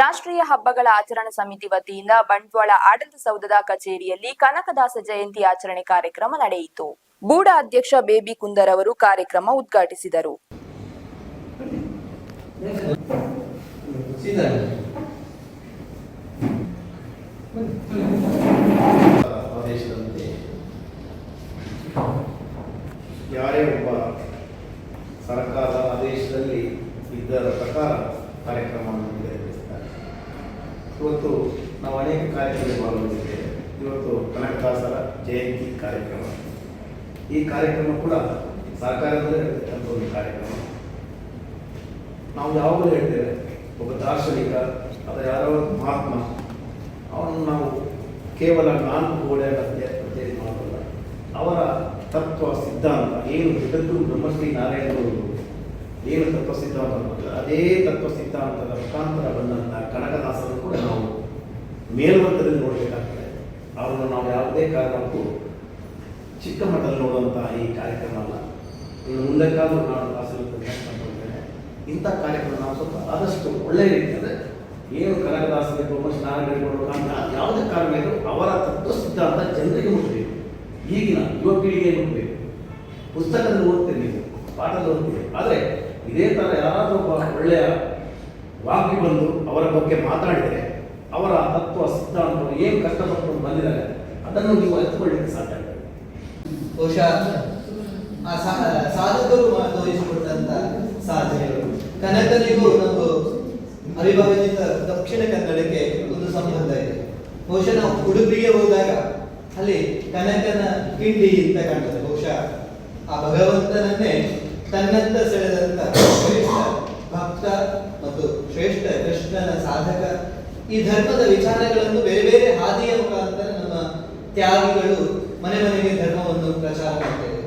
ರಾಷ್ಟ್ರೀಯ ಹಬ್ಬಗಳ ಆಚರಣಾ ಸಮಿತಿ ವತಿಯಿಂದ ಬಂಟ್ವಾಳ ಆಡಳಿತ ಸೌಧದ ಕಚೇರಿಯಲ್ಲಿ ಕನಕದಾಸ ಜಯಂತಿ ಆಚರಣೆ ಕಾರ್ಯಕ್ರಮ ನಡೆಯಿತು. ಬೂಡ ಅಧ್ಯಕ್ಷ ಬೇಬಿ ಕುಂದರ್ ಅವರು ಕಾರ್ಯಕ್ರಮ ಉದ್ಘಾಟಿಸಿದರು. ಯಾರೇ ಒಬ್ಬ ಸರ್ಕಾರದ ಆದೇಶದಲ್ಲಿ ಇದ್ದರ ಪ್ರಕಾರ ಕಾರ್ಯಕ್ರಮವನ್ನು ನಿರ್ವಹಿಸುತ್ತಾರೆ ಇವತ್ತು ನಾವು ಅನೇಕ ಕಾರ್ಯಕ್ರಮದಲ್ಲಿ ಭಾಗವಹಿಸಿದ್ದೇವೆ ಇವತ್ತು ಕನಕದಾಸರ ಜಯಂತಿ ಕಾರ್ಯಕ್ರಮ. ಈ ಕಾರ್ಯಕ್ರಮ ಕೂಡ ಸರ್ಕಾರದಲ್ಲೇ ನಡೆದಂಥ ಒಂದು ಕಾರ್ಯಕ್ರಮ. ನಾವು ಯಾವಾಗಲೂ ಹೇಳ್ತೇವೆ, ಒಬ್ಬ ದಾರ್ಶನಿಕ ಅಥವಾ ಯಾರೋ ಮಹಾತ್ಮ, ಅವನನ್ನು ನಾವು ಕೇವಲ ನಾನು ಗೋಡೆ ಪ್ರತ್ಯೇಕ ಮಾಡೋಲ್ಲ ಅವರ ತತ್ವ ಸಿದ್ಧಾಂತ, ಏನು ಜಗದ್ದು ಬ್ರಹ್ಮಶ್ರೀ ನಾರಾಯಣರು ಏನು ತತ್ವ ಸಿದ್ಧಾಂತ ಅದೇ ತತ್ವ ಸಿದ್ಧಾಂತದ ಮುಖಾಂತರ ಬಂದಂಥ ಕನಕದಾಸರು ಕೂಡ ನಾವು ಮೇಲ್ವರ್ಗದಲ್ಲಿ ನೋಡಬೇಕಾಗ್ತದೆ. ಅವರನ್ನು ನಾವು ಯಾವುದೇ ಕಾರಣಕ್ಕೂ ಚಿಕ್ಕ ಮಟ್ಟದಲ್ಲಿ ನೋಡುವಂತಹ ಈ ಕಾರ್ಯಕ್ರಮ ಅಲ್ಲ. ಇನ್ನು ಮುಂದಕ್ಕಾದರೂ ನಾನು ಆಸಕ್ತಿದ್ದೇನೆ ಇಂಥ ಕಾರ್ಯಕ್ರಮ ನಾವು ಸ್ವಲ್ಪ ಆದಷ್ಟು ಒಳ್ಳೆಯ ರೀತಿಯಲ್ಲಿ ಏನು ಕನಕದಾಸರಿಗೆ ಬ್ರಹ್ಮಶ್ರೀ ನಾರಾಯಣರು ಯಾವುದೇ ಕಾರಣ ಇದ್ದರೂ ಅವರ ತತ್ವ ಸಿದ್ಧಾಂತ ಜನರಿಗೆ ಮುಟ್ಟಬೇಕು ಈಗಿನ ಯುವ ಪೀಳಿಗೆ ಪುಸ್ತಕದಲ್ಲಿ ಓದ್ತೀರಿ ನೀವು, ಪಾಠದಲ್ಲಿ ಓದ್ತೀರಿ. ಆದರೆ ಇದೇ ಥರ ಯಾರಾದರೂ ಒಬ್ಬ ಒಳ್ಳೆಯ ವಾಕ್ಯ ಬಂದು ಅವರ ಬಗ್ಗೆ ಮಾತಾಡಿದರೆ ಅವರ ತತ್ವ ಸಿದ್ಧಾಂತವು ಏನು ಕಷ್ಟಪಟ್ಟು ಬಂದಿದ್ದಾರೆ, ಅದನ್ನು ನೀವು ಅರಿತುಕೊಳ್ಳಿಕ್ಕೆ ಸಾಧ್ಯ. ಬಹುಶಃ ಆ ಸಾಧಕರು ತೋರಿಸಿಕೊಟ್ಟಂತ ಸಾಧನೆಗಳು. ಕನಕನಿಗೂ ಒಂದು ಅವಿಭಾಜಿತ ದಕ್ಷಿಣ ಕನ್ನಡಕ್ಕೆ ಒಂದು ಸಂಬಂಧ ಇದೆ. ಬಹುಶಃ ನಾವು ಉಡುಪಿಗೆ ಹೋದಾಗ ಅಲ್ಲಿ ಕನಕನ ಕಿಂಡಿ ಅಂತ ಕಾಣ್ತದೆ. ಬಹುಶಃ ಆ ಭಗವಂತನನ್ನೇ ತನ್ನಂತ ಸೆಳೆದಂತ ಶ್ರೇಷ್ಠ ಭಕ್ತ ಮತ್ತು ಶ್ರೇಷ್ಠ ಕೃಷ್ಣನ ಸಾಧಕ. ಈ ಧರ್ಮದ ವಿಚಾರಗಳನ್ನು ಬೇರೆ ಬೇರೆ ಹಾದಿಯ ಮುಖಾಂತರ ನಮ್ಮ ತ್ಯಾಗಿಗಳು ಮನೆ ಮನೆಗೆ ಧರ್ಮವನ್ನು ಪ್ರಚಾರ ಮಾಡ್ತೇವೆ.